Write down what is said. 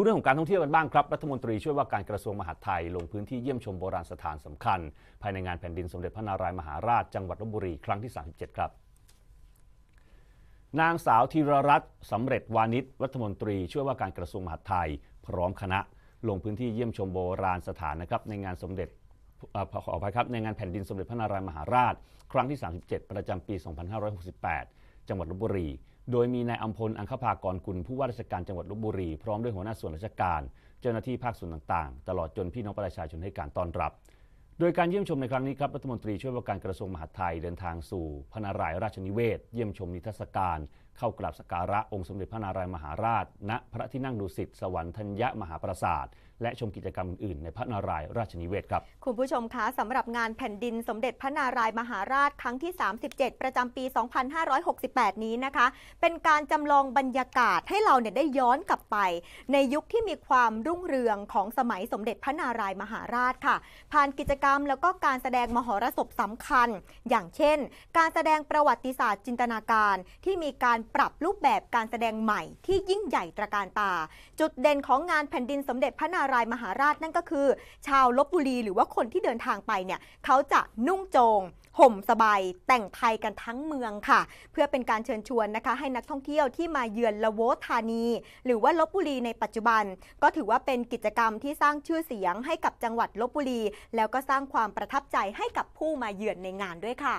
ดูเรื่องของการท่องเที่ยวกันบ้างครับ รัฐมนตรีช่วยว่าการกระทรวงมหาดไทย ลงพื้นที่เยี่ยมชมโบราณสถานสำคัญ ภายในงานแผ่นดินสมเด็จพระนารายมหาราชจังหวัดลบบุรีครั้งที่ 37 ครับ นางสาวธีรรัตน์สำเร็จวานิชรัฐมนตรีช่วยว่าการกระทรวงมหาดไทย พร้อมคณะ ลงพื้นที่เยี่ยมชมโบราณสถานนะครับในงานสมเด็จขออภัยครับในงานแผ่นดินสมเด็จพระนารายมหาราช ครั้งที่ 37 ประจำปี 2568 จังหวัดลบบุรี โดยมีนายอัมพลอังคภากรกุลผู้ว่าราชการจังหวัดลบบุรี พร้อมด้วยหัวหน้าส่วนราชการ เจ้าหน้าที่ภาคส่วนต่างๆ ตลอดจนพี่น้องประชาชนให้การต้อนรับ โดยการเยี่ยมชมในครั้งนี้ครับรัฐมนตรีช่วยว่าการกระทรวงมหาดไทยเดินทางสู่พนารายราชนิเวศ เยี่ยมชมนิทรรศการ เข้ากราบสักการะองค์สมเด็จพระนารายมหาราช ณ พระที่นั่งดุสิตสวรรค์ธัญญมหาปราสาท และชมกิจกรรมอื่นในพระนารายณ์ราชนิเวศครับ คุณผู้ชมคะสำหรับงานแผ่นดินสมเด็จพระนารายมหาราชครั้งที่ 37 ประจำปี 2568 นี้นะคะ เป็นการจำลองบรรยากาศให้เราเนี่ยได้ย้อนกลับไป ในยุคที่มีความรุ่งเรืองของสมัยสมเด็จพระนารายมหาราชค่ะ ผ่านกิจกรรมแล้วก็การแสดงมหรสพสำคัญ อย่างเช่น การแสดงประวัติศาสตร์จินตนาการที่มีการปรับรูปแบบการแสดงใหม่ที่ยิ่งใหญ่ตระการตา จุดเด่นของงานแผ่นดินสมเด็จพระนารายมหาราชนั่นก็คือ ชาวลบบุรีหรือว่าคนที่เดินทางไปเนี่ยเขาจะนุ่งโจงห่มสบายแต่งไทยกันทั้งเมืองค่ะ เพื่อเป็นการเชิญชวนนะคะ ให้นักท่องเที่ยวที่มาเยือนละโวธานี หรือว่าลบบุรีในปัจจุบัน ก็ถือว่าเป็นกิจกรรมที่สร้างชื่อเสียงให้กับจังหวัดลบบุรี แล้วก็สร้างความประทับใจให้กับผู้มาเยือนในงานด้วยค่ะ